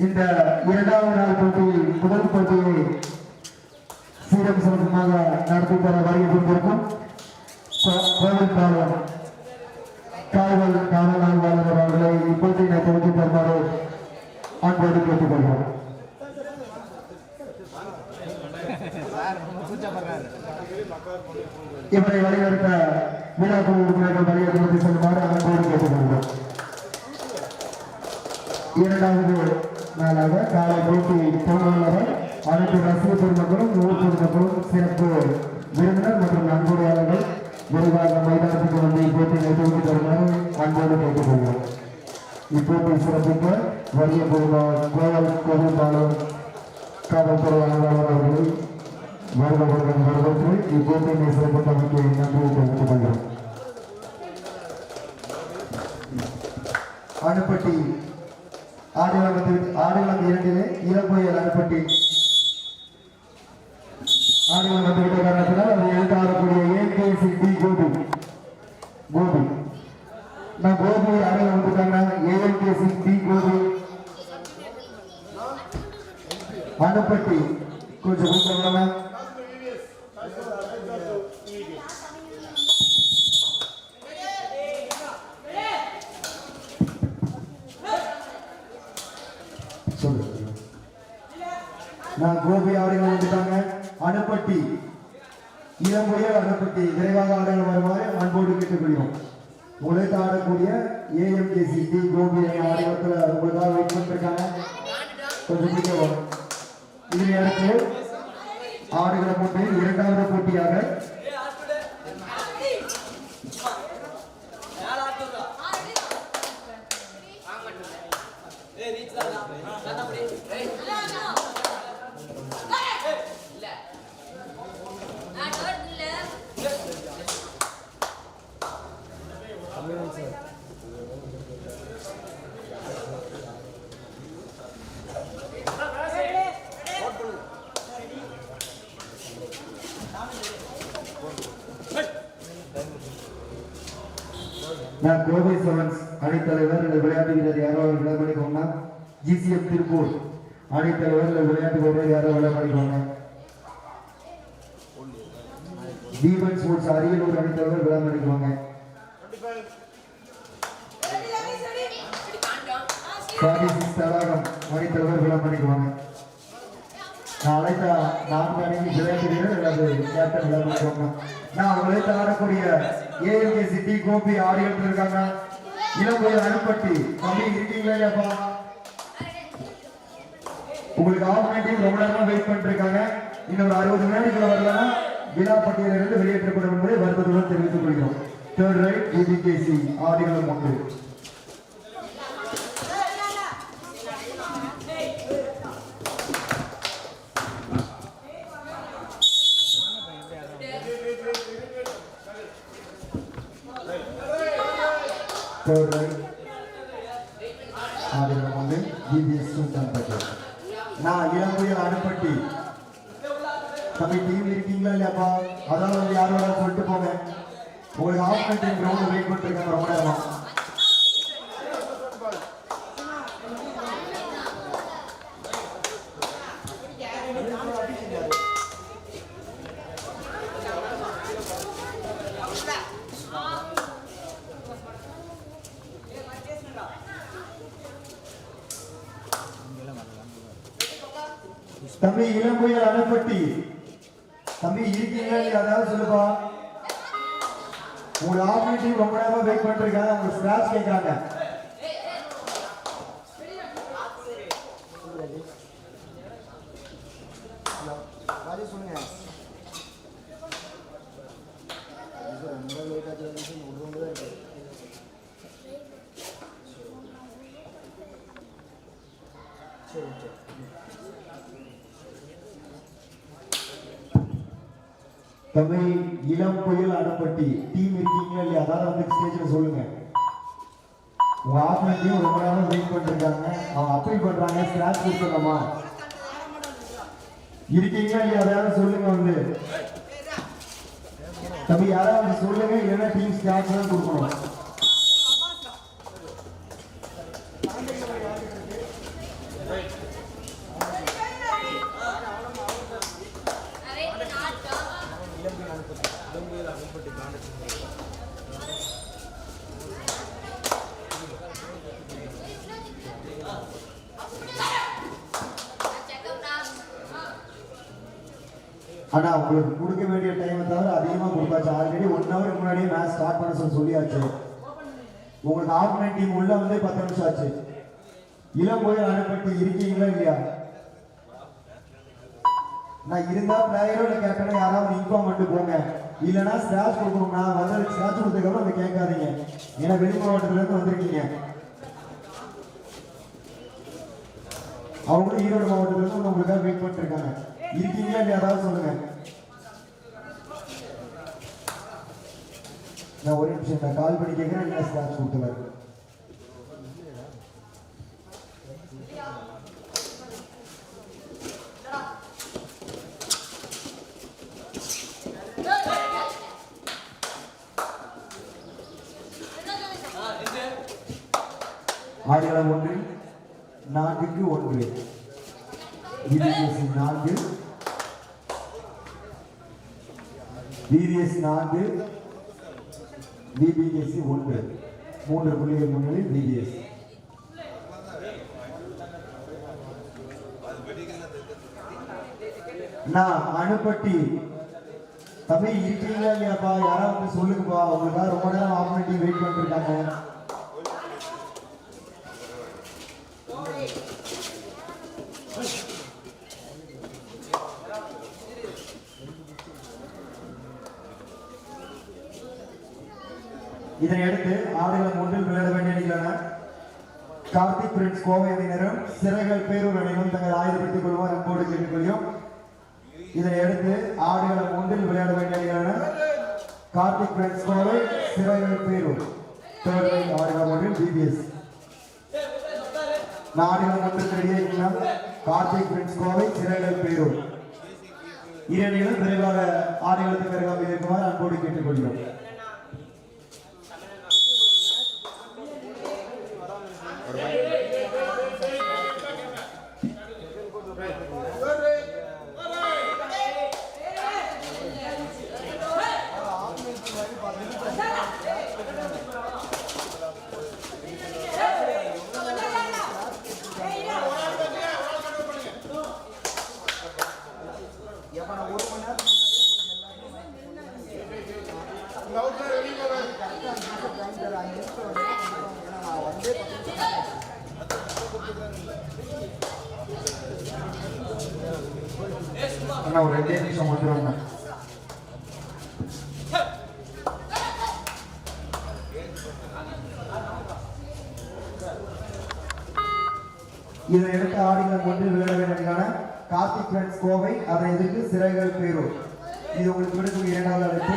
இந்த இரண்டாவது நாள் போட்டியில் முதல் போட்டியை சீரம் சிறப்புமாக நடத்தி தர வருகை கொண்டிருக்கும் கோவில் பாலம் காவல் காவல் ஆய்வாளர் அவர்களை இப்போட்டியை நான் தொகுதி தருமாறு அன்போடு கேட்டுக்கொள்கிறோம் இவரை வழிநடத்த விழாக்குழு உறுப்பினர்கள் வருகை துவக்கி செல்லுமாறு அன்போடு கேட்டுக்கொள்கிறோம் இரண்டாவது நாளாக காலை போட்டி பொங்கலாளர் அனைத்து ரசிக பெருமக்களும் ஊர் பொதுமக்களும் சிறப்பு விருந்தினர் மற்றும் நன்கொடையாளர்கள் விரிவாக மைதானத்துக்கு வந்து இப்போட்டி துவக்கி தருமாறு அன்போடு கேட்டுக்கொள்வோம். இப்போட்டி சிறப்பிக்க வரிய பெருமாள் கோவல் கோவில்பாளையம் காவல்துறை அலுவலர் அவர்களை வருபவர்கள் வரவேற்று இப்போட்டியை சிறப்பித்தமைக்கு நன்றியை தெரிவித்துக் கொள்கிறோம். அனுப்பட்டி ஆடுகளம் ஆடுகளம் இரண்டிலே இளம்புயல் அணுப்பட்டி ஆடுகளம் வந்துவிட்ட காரணத்தினால் அதை எழுந்து ஆடக்கூடிய ஏகேசி டி கோபி கோபி நான் கோபி ஆடுகளம் வந்துட்டாங்க ஏஎல்கேசி டி கோபி அணுப்பட்டி கொஞ்சம் கூப்பிடுங்க சொல்லுங்க நான் கோபி ஆடுகள் வந்துட்டாங்க அணுப்பட்டி இளம்புயல் அணுப்பட்டி விரைவாக ஆடுகள் வருமாறு அன்போடு கேட்டுக்கொள்கிறோம் ஆடக்கூடிய ஏஎம்கேசி டி கோபி ஆடுகளத்தில் உங்களுக்காக வெயிட் பண்ணிருக்காங்க கொஞ்சம் பிடிக்கவும் இதனை அடுத்து ஆடுகிற போட்டியில் இரண்டாவது போட்டியாக நான் கோவை செவன்ஸ் அணித்தலைவர் இந்த விளையாட்டு வீரர் யாரோ விளையாடிக்கோங்க ஜிசிஎஃப் திருப்பூர் அணித்தலைவர் இந்த விளையாட்டு வீரர் யாரோ விளையாடிக்கோங்க தீபன் ஸ்போர்ட்ஸ் அரியலூர் அணித்தலைவர் விளையாடிக்கோங்க ஃபார்ட்டி சிக்ஸ் தடாகம் அணித்தலைவர் விளையாடிக்கோங்க அழைத்த நான்கு அணிக்கு விளையாட்டு அல்லது கேப்டன் விளையாடிக்கோங்க நான் உழைத்து ஆடக்கூடிய ஏஎல்கே சிட்டி கோபி ஆடியோட்டு இருக்காங்க. இளம்புயல் அனுப்பட்டி தம்பி இருக்கீங்களா இல்லையாப்பா? உங்களுக்கு ஆல்டர்னேட்டிவ் ரொம்ப நேரமா வெயிட் பண்ணிட்டு இருக்காங்க இன்னொரு அறுபது வினாடிக்குள்ள வரலன்னா விழா பட்டியலிருந்து வெளியேற்றப்படும் என்பதை வருத்தத்துடன் தெரிவித்துக் கொள்கிறோம். தேர்ட் ரைட் ஏபிகேசி ஆடிகளும் ஒன்று. தேர்ட் ரைட் ஆடிகளும் ஒன்று டிபிஎஸ் சுல்தான் பட்டேல் நான் இளம்புயல் அனுப்பட்டி தம்பி டீம் இருக்கீங்களா இல்லையாப்பா அதான் வந்து யாரோட சொல்லிட்டு போங்க உங்களுக்கு ஆஃப் கண்ட்ரி கிரௌண்ட் வெயிட் பண்ணிருக்காங்க ரொம்ப நேரமா தம்பி இளம்புயல் அனுப்பட்டி தம்பி இருக்கீங்களா இல்லையா அதாவது சொல்லுப்பா உங்க டீம் ரொம்ப நேரமா வெயிட் பண்ணிருக்காங்க அவங்க ஸ்கிராச் கேட்கறாங்க தமிழ் இளம் புயல் அடப்பட்டி டீம் இருக்கீங்களா இல்லையா? அதாவது வந்து ஸ்டேஜில் சொல்லுங்க. உங்க ஆப்பர்ச்சுனிட்டியும் ரொம்ப நேரம் வெயிட் பண்ணிருக்காங்க. அவங்க அப்பீல் பண்றாங்க. ஸ்கிராச் கொடுத்துடலாமா இருக்கீங்களா இல்லையா? அதாவது சொல்லுங்க வந்து. தம்பி யாராவது சொல்லுங்க. இல்லைன்னா டீம் ஸ்கிராச் தான் கொடுக்கணும். அண்ணா உங்களுக்கு கொடுக்க வேண்டிய டைமை தவிர அதிகமாக கொடுத்தாச்சு. ஆல்ரெடி ஒன் ஹவருக்கு முன்னாடியே மேட்ச் ஸ்டார்ட் பண்ண சொல்லி சொல்லியாச்சு. உங்களுக்கு ஆப்போனன்ட் டீம் உள்ள வந்து பத்து நிமிஷம் ஆச்சு. இளம் போய் அனுப்பிட்டு இருக்கீங்களா இல்லையா? நான் இருந்தா பிளேயரோ இல்லை கேப்டனோ யாராவது இன்ஃபார்ம் பண்ணிட்டு போங்க. இல்லைன்னா ஸ்கிராச் கொடுக்கணும். நான் வந்து ஸ்கிராச் கொடுத்ததுக்கப்புறம் அதை கேட்காதீங்க. ஏன்னா வெளி மாவட்டத்துல இருந்து வந்திருக்கீங்க. அவங்களும் ஈரோடு மாவட்டத்துல இருந்து உங்களுக்காக வெயிட் பண்ணிட்டு இருக்காங்க. இருக்கீங்களா யாராவது சொல்லுங்க. நான் ஒரு நிமிஷம் நான் கால் பண்ணி கேட்கிறேன் என்ன ஸ்கிராச் கொடுத்துருவாரு ஆடுகளம் ஒன்று நான்குக்கு ஒன்று. நான்கு விடிஎஸ் நான்கு டிபிஎஸ்சி ஒன்று. மூன்று புள்ளிகள் முன்னிலை விபிஎஸ் நான் அணுப்பட்டி. தம்பி இருக்கீங்களா இல்லையாப்பா? யாராவது சொல்லுங்கப்பா. உங்களுக்காக ரொம்ப நேரம் ஆப்பர்ச்சுனிட்டி வெயிட் பண்ணிட்டு இருக்காங்க. இதனையடுத்து ஆடுகளம் ஒன்றில் விளையாட வேண்டிய அணிகளான கார்த்திக் பிரின்ஸ் கோவை அணியினரும் சிறைகள் பேரூர் அணியினரும் தங்கள் ஆயுதப்படுத்திக் கொள்வார் அன்போடு கேட்டுக்கொள்கிறோம். இதனையடுத்து ஆடுகளம் ஒன்றில் விளையாட வேண்டிய அணிகளான கார்த்திக் பிரின்ஸ் கோவை சிறைகள் பேரூர். தேர்ட் ஆடுகளம் ஒன்றில் பிபிஎஸ் நாடுகளம் ஒன்றுக்கு இடையே கார்த்திக் பிரின்ஸ் கோவை சிறைகள் பேரூர். இரண்டிலும் விரைவாக ஆடுகளத்துக்கு அருகாமையில் இருக்குமாறு அன்போடு கேட்டுக்கொள்கிறோம் அண்ணா ஒரு ரெண்டே நிமிஷம் வந்துடுவாங்க இதை எடுத்து ஆடிகள் ஒன்று விளையாட வேண்டியதான கார்த்திக் ஃப்ரெண்ட்ஸ் கோவை அதை எதிர்த்து சிறைகள் பேரூர். இது உங்களுக்கு விடுக்கும் இரண்டாவது அழைப்பு.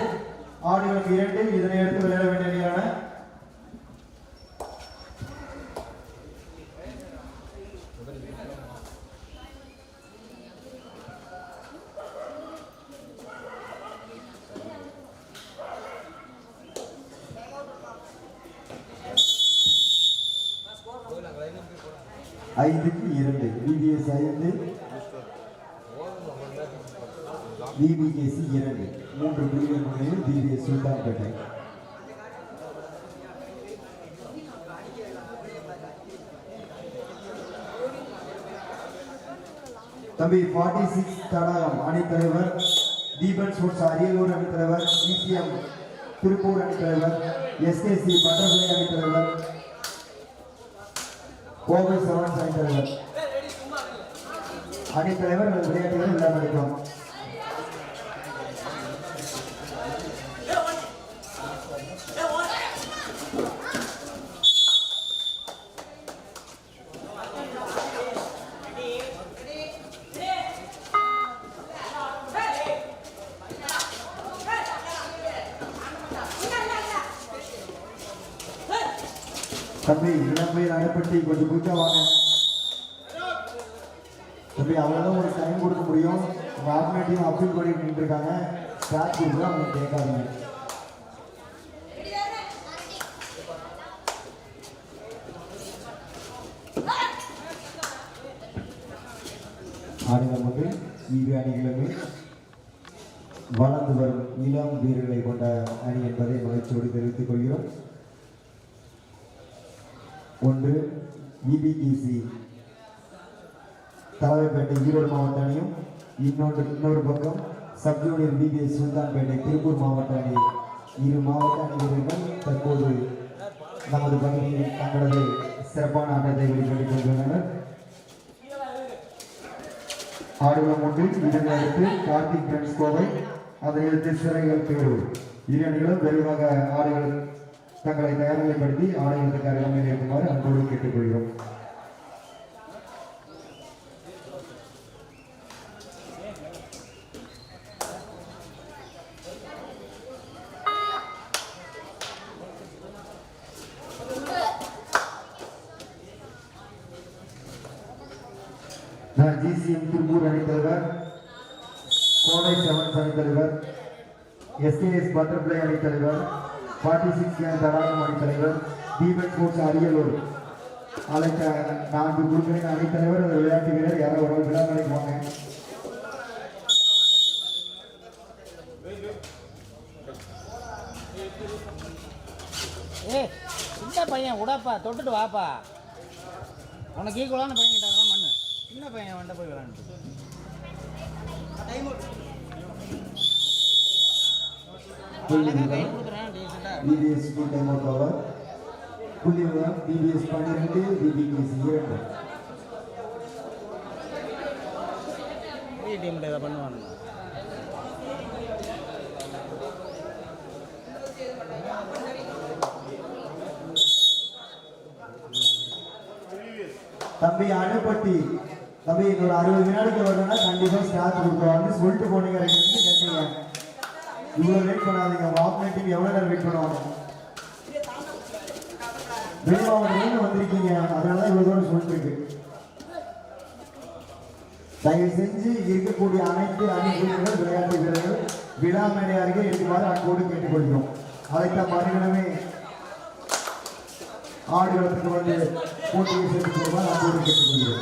ஆடுகளுக்கு இரண்டில் இதனை எடுத்து விளையாட வேண்டியதான இரண்டு பிபிஎஸ் ஐந்து பிபிகேசி இரண்டு மூன்று புள்ளிகள் முன்னிலையில் பிபிஎஸ் சுல்தான்பேட்டை தம்பி ஃபார்ட்டி சிக்ஸ் தடாகம் அணித்தலைவர் தீபன் ஸ்போர்ட்ஸ் அரியலூர் அணித்தலைவர் சிசிஎம் திருப்பூர் அணித்தலைவர் எஸ்கேசி பட்டர்ஃப்ளை அணித்தலைவர் கோவை செவன்ஸ் அணித்தலைவர் அணித்தலைவர் அல்லது விளையாட்டுகள் விளையாடுகிறோம் ஆத்மீட்டியும் அப்பீல் பண்ணிட்டு நின்று இருக்காங்க ஸ்டார்ட் கொடுக்குறோம் அவங்க கேட்காதீங்க ஆடுகளம் ஒன்று இரு அணிகளுமே வளர்ந்து வரும் இளம் வீரர்களை கொண்ட அணி என்பதை மகிழ்ச்சியோடு தெரிவித்துக் கொள்கிறோம். ஒன்று இபிடிசி தலைமைப்பேட்டை ஈரோடு மாவட்ட அணியும் இன்னொன்று இன்னொரு பக்கம் sub junior PBS Sultanpettai Tiruppur மாவட்ட அணி. இரு மாவட்ட அணியினர்கள் தற்போது நமது பகுதியில் தங்களது சிறப்பான ஆட்டத்தை வெளிப்படுத்திக் கொண்டுள்ளனர். ஆடுகளம் ஒன்றில் இதனை அடுத்து கார்த்திக் பிரெண்ட்ஸ் கோவை அதை அடுத்து சிறைகள் பேரூர் இரு அணிகளும் விரைவாக ஆடுகள் தங்களை தயார்நிலைப்படுத்தி ஆடுகளுக்கு அருகாமையில் இருக்குமாறு அன்போடு கேட்டுக்கொள்கிறோம். நான் திருப்பூர் அணித் தலைவர் கோடை செவன்ஸ் அணித் தலைவர் எஸ்கேஎஸ் பட்டர்ஃப்ளை அணித் தலைவர் ஃபார்ட்டி சிக்ஸ் தடாகம் அணித் தலைவர் தீபன் ஸ்போர்ட்ஸ் அரியலூர் அழைத்த நான்கு குழுக்களின் அணித் தலைவர் அந்த விளையாட்டு வீரர் யாரோ ஒரு விழா நாளைக்கு பையன் விடாப்பா தொட்டுட்டு வாப்பா. உனக்கு ஈக்குவலான பையன் பையன் வண்ட போய் விளாண்டு அழகா கை கொடுக்குறேன் டீசெண்டாக PBS two time out over புள்ளி விவரம் பிபிஎஸ் பன்னிரெண்டு பிபிஎஸ் இரண்டு டீம்ல இதை பண்ணுவானுங்க தம்பி அணுப்பட்டி தம்பி இன்னொரு அறுபது வினாடிக்கு வரணும்னா கண்டிப்பாக ஸ்டார்ட் கொடுத்துருவாங்க சொல்லிட்டு போனீங்க ரெண்டு நிமிஷம் கேட்டீங்க. இவ்வளோ வெயிட் பண்ணாதீங்க. வாக் ஆப்னேட் டீம் எவ்வளவு நேரம் வெயிட் பண்ணுவாங்க? வெளிமாவட்டத்துல வந்திருக்கீங்க. அதனால தான் இவ்வளவு தூரம் சொல்லிட்டு இருக்கு. தயவு செஞ்சு இருக்கக்கூடிய அனைத்து அணி விளையாட்டு வீரர்கள் விழா மேடை அருகே இருக்குமாறு அன்போடு கேட்டுக்கொள்கிறோம். அதைத்தான் மறுகணமே ஆடுகளத்துக்கு வந்து போட்டியை சேர்த்துக் கொள்வார் அன்போடு கேட்டுக்கொள்கிறோம்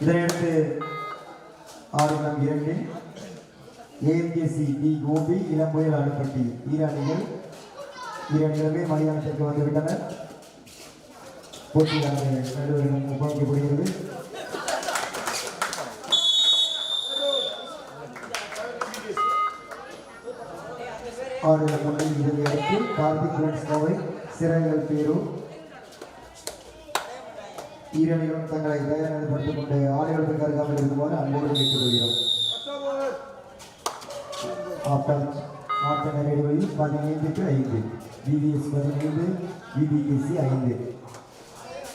இதனையடுத்து ஆடுகளம் இரண்டில் ஏஎம்கேசி டி கோபி இளம்புயல் அணுப்பட்டி ஈரானிகள் ஈரானிகளுமே மைதானத்திற்கு வந்துவிட்டனர் போட்டியானது நடுவரிடம் ஒப்படைக்கப்படுகிறது. ஆடுகளம் ஒன்றில் இதனையடுத்து கார்த்திக் ஃப்ரெண்ட்ஸ் கோவை சிறைகள் பேரூர் ஈரணிகளும் தங்களை தயாரிப்படுத்திக் கொண்டு ஆடுகளுக்கு அருகாமல் இருக்குமாறு அன்போடு கேட்டுக்கொள்கிறோம். ஆட்டம் ஆட்ட நிறைவழி பதினைந்துக்கு ஐந்து. பிபிஎஸ் பதினைந்து பிபிஎஸ்சி ஐந்து.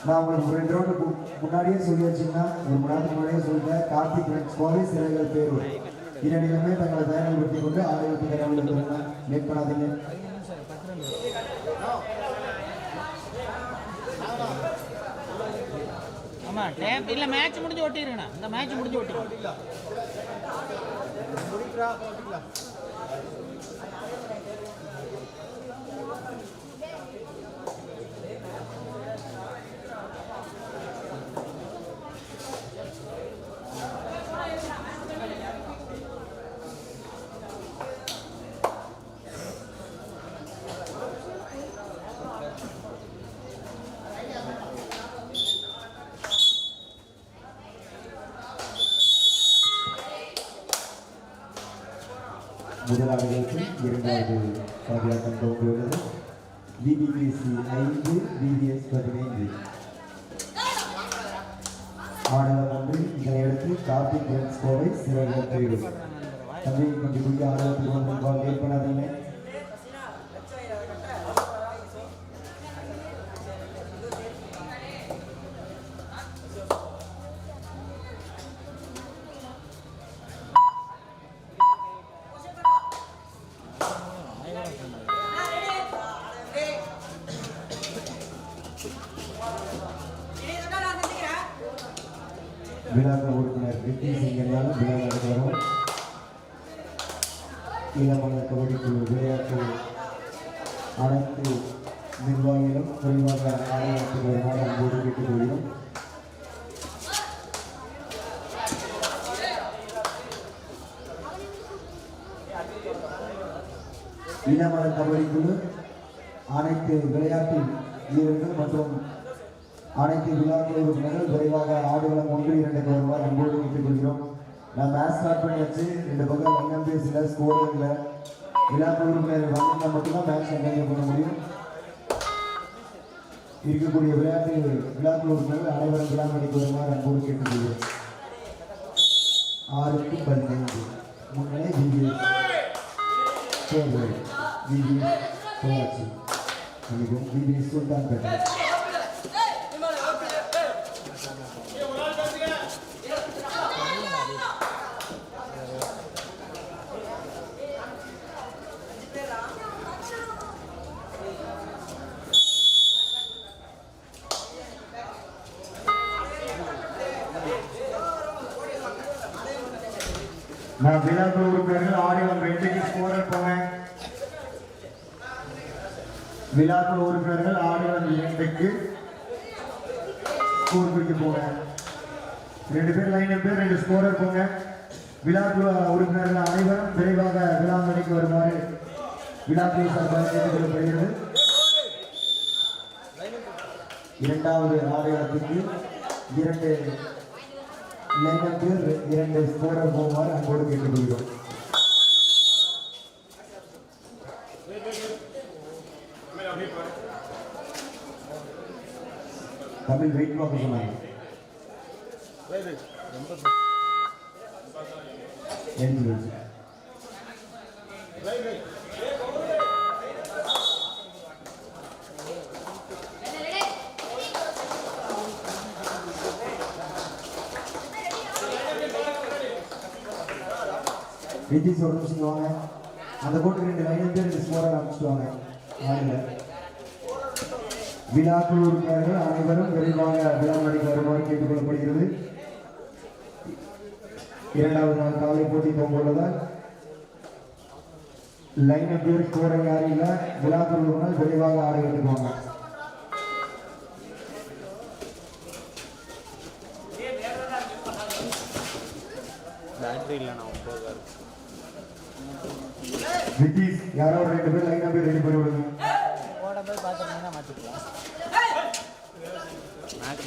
நான் உங்களுக்கு ரெண்டு ரவுண்டு முன்னாடியே சொல்லியாச்சுன்னா ஒரு நேரத்துக்கு முன்னாடியே சொல்லிட்டேன் கார்த்திக் ஃப்ரெண்ட்ஸ் கோவை சிறைகள் பேரூர் இரண்டிலுமே தங்களை தயாரிப்படுத்திக் கொண்டு அருகாமல் இருக்கிறாங்க லேட் பண்ணாதீங்க ஆமாம் டேப் இல்லை மேட்ச் முடிஞ்சு ஒட்டிருங்கண்ணா இந்த மேட்ச் முடிஞ்சு ஒட்டிருங்க முதலாவதற்கு இரண்டாவது பாதுகாக்கம் துவங்கியுள்ளது பிபிபிசி ஐந்து பிபிஎஸ் பதினைந்து. ஆடவர் ஒன்று இதனையடுத்து கார்த்திக் ஜென்ஸ் கோவை சிவகர் தேடு தந்தையை கொஞ்சம் குடிக்க ஆடவர் வந்து லேட் இளமல கபடி குழு அனைத்து விளையாட்டு வீரர்கள் மற்றும் அனைத்து விழாக்கள் உறுப்பினர்கள் விரைவாக ஆடுகளம் ஒன்று இரண்டுக்கு வருவார் அன்போடு கேட்டுக்கொள்கிறோம் நான் மேட்ச் ஸ்டார்ட் பண்ணியாச்சு ரெண்டு பக்கம் லைன் பேசல ஸ்கோர் இல்லை விழாக்கள் உறுப்பினர் வந்தால் மட்டும்தான் மேட்ச் கண்டினியூ பண்ண முடியும். இருக்கக்கூடிய விளையாட்டு விழாக்கள் உறுப்பினர்கள் அனைவரும் விழா நடிக்க வருமாறு அன்போடு கேட்டுக்கொள்கிறோம். ஆறுக்கு பதினைந்து. முன்னே விஜய் சோழர் விஜய் பொள்ளாச்சி மன்னிக்கும் விஜய் சுல்தான் பேட்டை நான் விழாக்குழு உறுப்பினர்கள் ஆடியம் ரெண்டுக்கு ஸ்கோரர் போங்க விழாக்குழு உறுப்பினர்கள் ஆடியம் இரண்டுக்கு ஸ்கோர் பிடிக்க போங்க ரெண்டு பேர் லைன் பேர் ரெண்டு ஸ்கோரர் போங்க விழாக்குழு உறுப்பினர்கள் அனைவரும் விரைவாக விழா மணிக்கு வருமாறு விழாக்குழு சார்பாக கேட்டுக்கொள்ளப்படுகிறது. இரண்டாவது ஆடுகளத்துக்கு இரண்டு லைனப் பேர் இரண்டு ஸ்கோரர் போகுமாறு அன்போடு கேட்டுக்கொள்கிறோம். தமிழ் வெயிட் பார்க்க சொன்னாங்க எழுந்து வச்சு. ஒரு நிமிஷம் வாங்க அந்த போட்டு ரெண்டு லைன் பேர் ரெண்டு ஸ்கோரர் வாங்க விழாக்குழு உறுப்பினர்கள் அனைவரும் விரைவாக விழா நடிக்க வருமாறு கேட்டுக்கொள்ளப்படுகிறது. இரண்டாவது நாள் காலை போட்டி துவங்குள்ளதால் லைன் பேர் ஸ்கோரர் யாரும் இல்லை. விழாக்குழு உறுப்பினர் விரைவாக ஆட வேண்டுவாங்க பேட்டரி இல்லைண்ணா ஒம்பது யாரோ ரெண்டு பேர் லைன் பேர் ரெடி பண்ணி விடுங்க மேட்ச்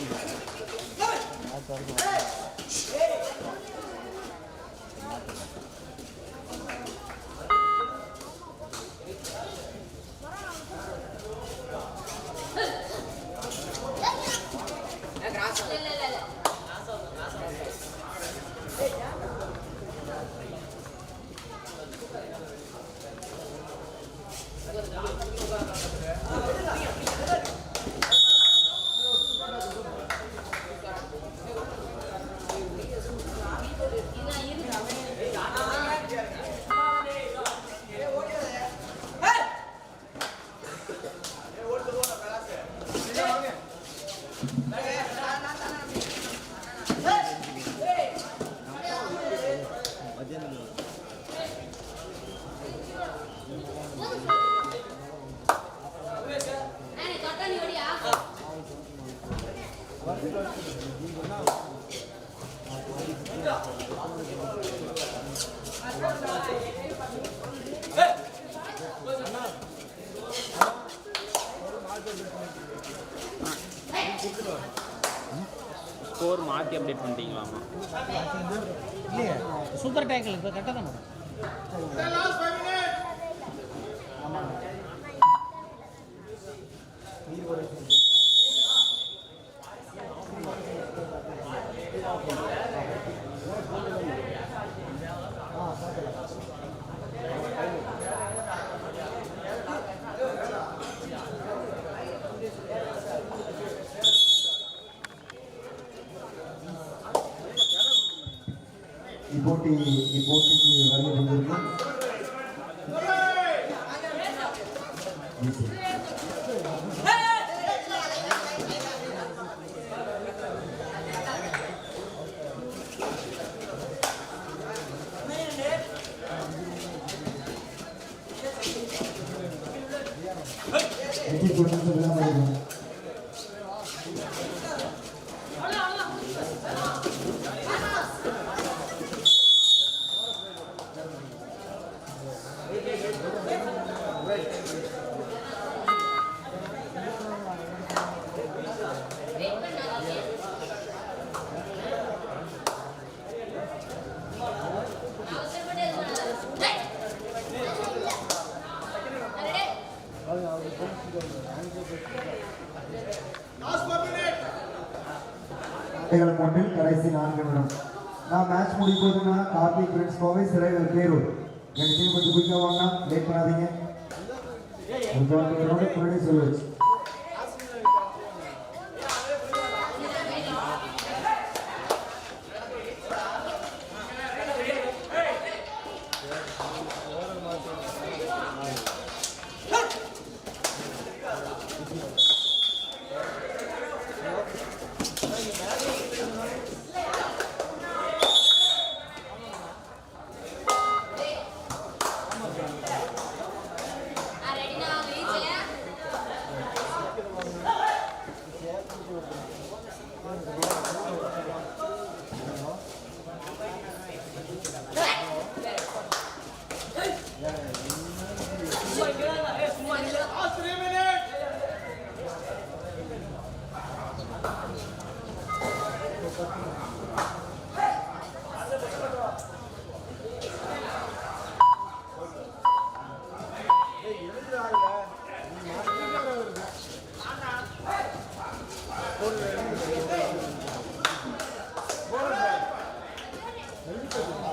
இப்போட்டி இப்போட்டிக்கு வருகை ஆட்டைகள் ஒன்றில் கடைசி நான்கு நிமிடம். நான் மேட்ச் முடிப்போதுன்னா கார்த்திக் பிரின்ஸ் கோவை சிறைகள் பேரூர். என் டீம் கொஞ்சம் குயிக்காக வாங்கினா லேட் பண்ணாதீங்க. சொல்லுச்சு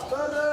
Brother!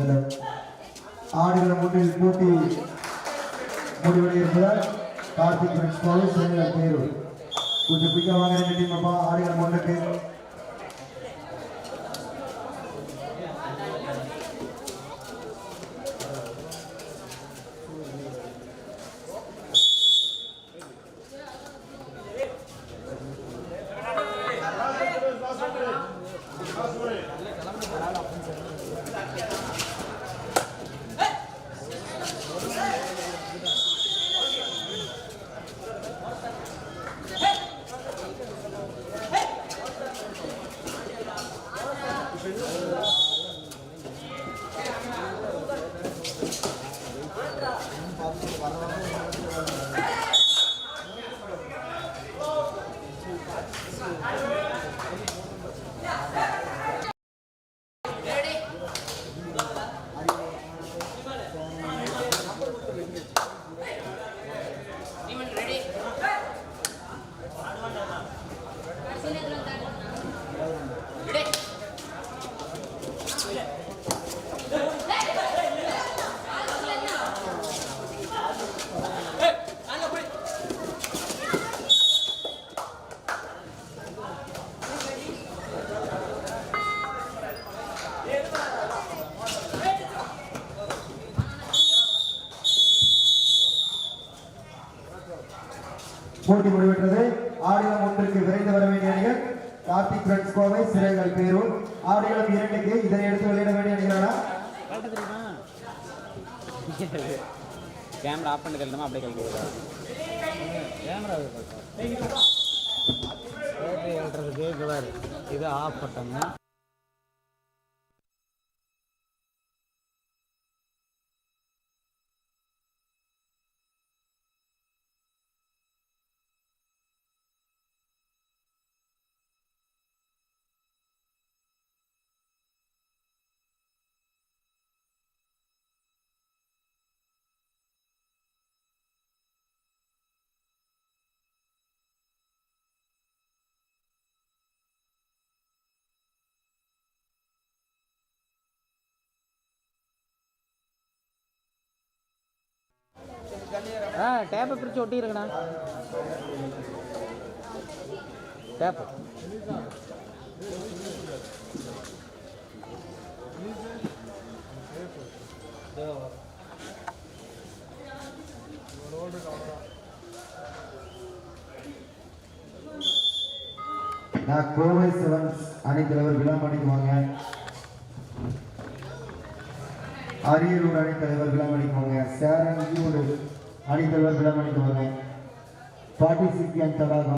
ஹலோ ஆடுகள முன்னில் போட்டி முடிவடை இருப்பதால் கார்த்திக் ஃப்ரெண்ட்ஸ் கோவை சிறைகள் பேரூர் கொஞ்சம் குயிக்காக வாங்க ரெண்டு டீம் அப்பா ஆடுகள முன்னுக்கு போட்டி முடிவெற்றது. ஆடுகளம் ஒன்றுக்கு விரைந்து வர வேண்டிய அணிகள் கார்த்திக் ஃப்ரெண்ட்ஸ் கோவை சிறைகள் பேரூர். ஆடுகளம் இரண்டுக்கு இதனை எடுத்து வெளியிட வேண்டிய அணிகளா கேமரா ஆஃப் பண்ணி கழட்டமா அப்படியே கழட்டி கேமரா இது ஆஃப் பண்ணிட்டாங்க டேப்பை பிரித்து ஒட்டியிருக்கண்ணா டேப்பு. நான் கோவை செவன்ஸ் அணித்தலைவர் விழாமணிக்கு வாங்க. அரியலூர் அணித்தலைவர் விழாமணிக்கு வாங்க. சேரன் ஈரோடு. அணித்தலைவர் விழாமணிக்கு வாங்க பாட்டி சிக்கி அண்ட் தடாகம்